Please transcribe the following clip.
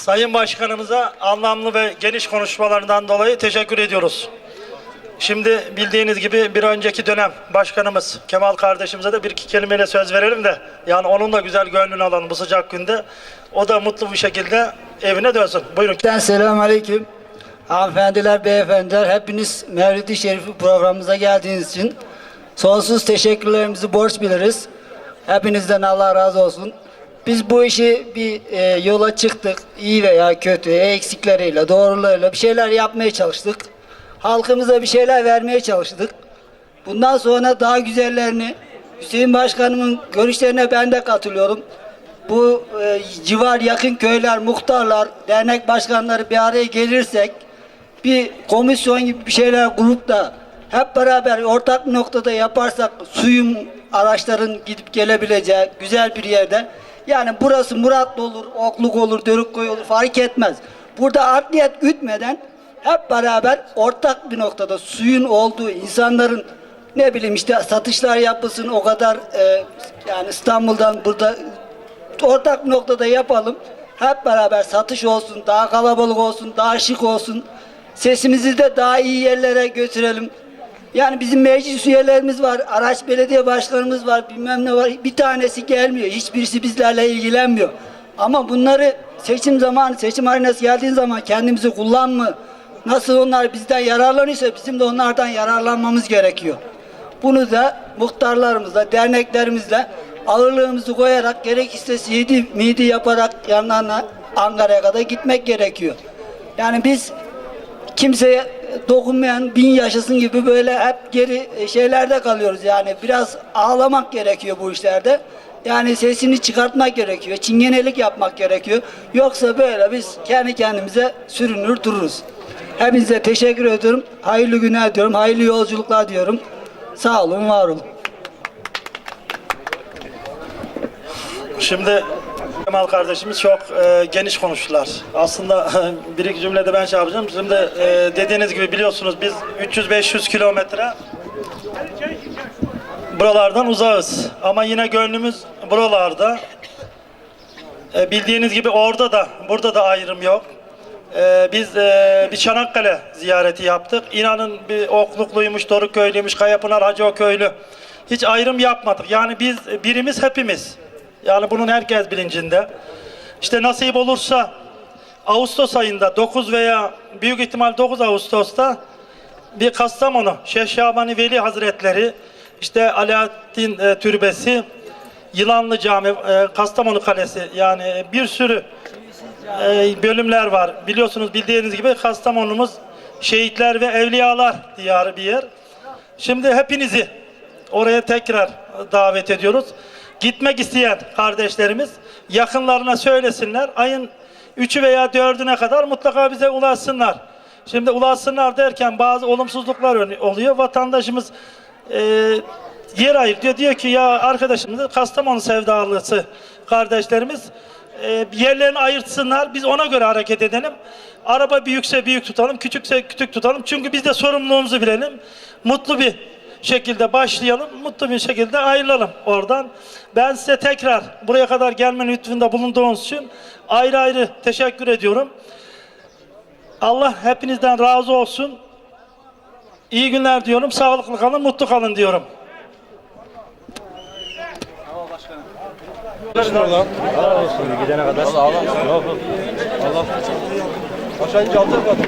Sayın Başkanımıza anlamlı ve geniş konuşmalarından dolayı teşekkür ediyoruz. Şimdi bildiğiniz gibi bir önceki dönem başkanımız Kemal kardeşimize de bir iki kelimeyle söz verelim de yani onun da güzel gönlünü alalım bu sıcak günde. O da mutlu bir şekilde evine dönsün. Buyurun. Ben selamun aleyküm. Hanımefendiler, beyefendiler hepiniz Mevlid-i Şerif programımıza geldiğiniz için sonsuz teşekkürlerimizi borç biliriz. Hepinizden Allah razı olsun. Biz bu işi bir e, yola çıktık. iyi veya kötü, eksikleriyle, doğrularıyla bir şeyler yapmaya çalıştık. Halkımıza bir şeyler vermeye çalıştık. Bundan sonra daha güzellerini Hüseyin Başkanımın görüşlerine ben de katılıyorum. Bu e, civar yakın köyler, muhtarlar, dernek başkanları bir araya gelirsek bir komisyon gibi bir şeyler kurup da hep beraber ortak bir noktada yaparsak suyun araçların gidip gelebileceği güzel bir yerde yani burası Muratlı olur, Okluk olur, Dörükköy olur fark etmez. Burada adliyet gütmeden hep beraber ortak bir noktada suyun olduğu insanların ne bileyim işte satışlar yapılsın o kadar e, yani İstanbul'dan burada ortak bir noktada yapalım. Hep beraber satış olsun, daha kalabalık olsun, daha şık olsun. Sesimizi de daha iyi yerlere götürelim. Yani bizim meclis üyelerimiz var, araç belediye başkanımız var, bilmem ne var. Bir tanesi gelmiyor, hiçbirisi bizlerle ilgilenmiyor. Ama bunları seçim zamanı, seçim arenası geldiğin zaman kendimizi kullanma. Nasıl onlar bizden yararlanıyorsa bizim de onlardan yararlanmamız gerekiyor. Bunu da muhtarlarımızla, derneklerimizle ağırlığımızı koyarak gerekirse CD, midi yaparak yanlarına Ankara'ya kadar gitmek gerekiyor. Yani biz kimseye dokunmayan bin yaşasın gibi böyle hep geri şeylerde kalıyoruz yani biraz ağlamak gerekiyor bu işlerde. Yani sesini çıkartmak gerekiyor, çingenelik yapmak gerekiyor. Yoksa böyle biz kendi kendimize sürünür dururuz. Hepinize teşekkür ediyorum. Hayırlı günler diyorum, hayırlı yolculuklar diyorum. Sağ olun, var olun. Şimdi Kemal kardeşimiz çok e, geniş konuştular. Aslında bir iki cümlede ben şey yapacağım. Şimdi e, dediğiniz gibi biliyorsunuz biz 300-500 kilometre buralardan uzağız. Ama yine gönlümüz buralarda. E, bildiğiniz gibi orada da burada da ayrım yok. E, biz e, bir Çanakkale ziyareti yaptık. İnanın bir Oklukluymuş, Dorukköylüymüş, Kayapınar, Hacıoköylü. Hiç ayrım yapmadık. Yani biz birimiz hepimiz. Yani bunun herkes bilincinde. İşte nasip olursa Ağustos ayında 9 veya büyük ihtimal 9 Ağustos'ta bir Kastamonu Şeyh Şabani Veli Hazretleri işte Alaaddin e, Türbesi Yılanlı Cami e, Kastamonu Kalesi yani bir sürü e, bölümler var. Biliyorsunuz bildiğiniz gibi Kastamonumuz şehitler ve evliyalar diyarı bir yer. Şimdi hepinizi oraya tekrar davet ediyoruz. Gitmek isteyen kardeşlerimiz yakınlarına söylesinler. Ayın 3'ü veya 4'üne kadar mutlaka bize ulaşsınlar. Şimdi ulaşsınlar derken bazı olumsuzluklar oluyor. Vatandaşımız e, yer ayırtıyor. Diyor ki ya arkadaşımız Kastamonu sevdalısı kardeşlerimiz e, yerlerini ayırtsınlar. Biz ona göre hareket edelim. Araba büyükse büyük tutalım, küçükse küçük tutalım. Çünkü biz de sorumluluğumuzu bilelim. Mutlu bir şekilde başlayalım, mutlu bir şekilde ayrılalım oradan. Ben size tekrar buraya kadar gelme lütfunda bulunduğunuz için ayrı ayrı teşekkür ediyorum. Allah hepinizden razı olsun. İyi günler diyorum. Sağlıklı kalın, mutlu kalın diyorum. Gidene kadar. Allah Allah. Allah. Aşağı ince alacak zaten.